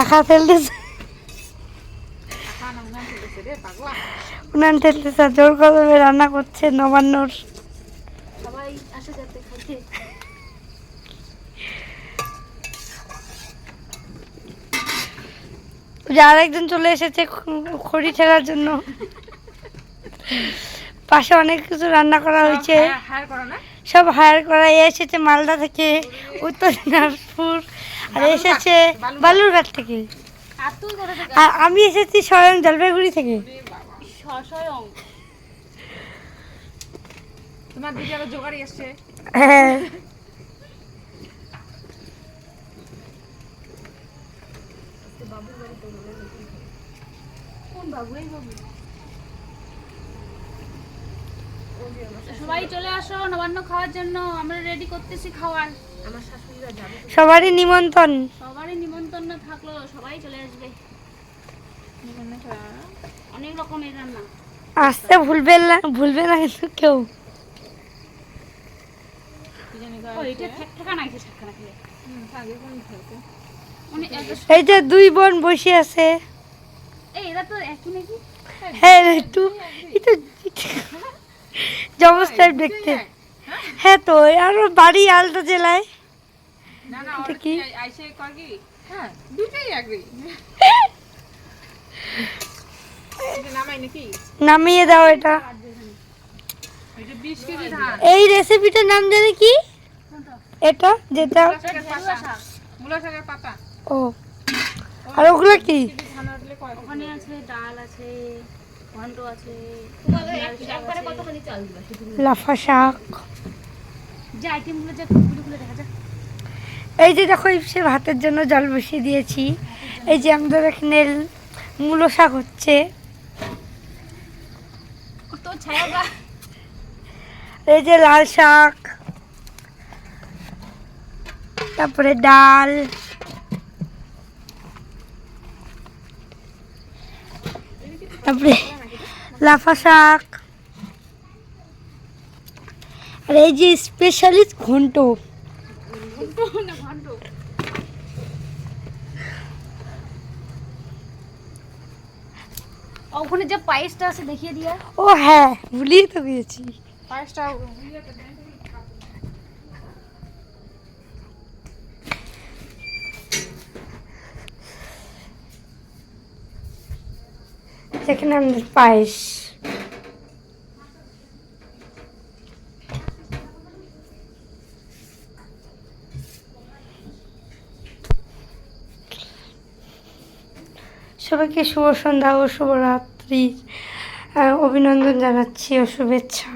আখা ফেলতেছে। উনান আর জোর কদমে রান্না করছে নবান্নর। সবাই আসে যাতে খাইতে যে আরেকজন চলে এসেছে খড়ি ঠেলার জন্য। পাশে অনেক কিছু রান্না করা হয়েছে। হায়ার করো না? সব হায়ার করা এসেছে মালদা থেকে। উত্তর দিনাজপুর। আর এসেছে বালুরঘাট থেকে আর থেকে। আর আমি এসেছি স্বয়ং জলপাইগুড়ি থেকে। তোমার আরও জোগাড়ি এসছে হ্যাঁ। কোন বাবু এই বাবু? সবাই চলে আসো নবান্ন খাওয়ার জন্য। আমরা রেডি করতেছি খাওয়ার। আমার শাশুড়িরা যাবে সবারই নিমন্ত্রণ। সবারই নিমন্ত্রণ না থাকল সবাই চলে আসবে। অনেক রকমের রান্না। আসতে ভুলবে না ভুলবে না কিন্তু কেউ। ও এটা ঠেক ঠেকা নাই ঠেকা না খেলে এক- এই যে দুই বোন বসে আছে। এই এরা তো একই নাকি? হ্যাঁ একটু জবস টাইপ দেখতে। হ্যাঁ তো আরও বাড়ি আলতা জেলায়? না না এটা কি? হ্যাঁ নামিয়ে দাও এটা। এটা 20 কেজি ধান। এই রেসিপিটার নাম জানি কি? এটা যেটা ও। আর ওগুলো কি? ওখানে আছে ডাল আছে ঘন্ট লাফা শাক। যে আইটেমগুলো যা খুলে দেখা যাক। এই যে দেখো সে ভাতের জন্য জল বসিয়ে দিয়েছি। এই যে আমাদের এখানে মূলো শাক হচ্ছে। এই যে লাল শাক। তারপরে ডাল। তারপরে লাফা শাক। আর এই যে স্পেশালিস্ট ঘন্ট। ওখানে যে পায়েসটা আছে দেখিয়ে দিয়া ও হ্যাঁ ভুলিয়ে তো গিয়েছি পায়েসটা যেখানে আমাদের পায়েস। সবাইকে শুভ সন্ধ্যা ও শুভরাত্রি অভিনন্দন জানাচ্ছি ও শুভেচ্ছা।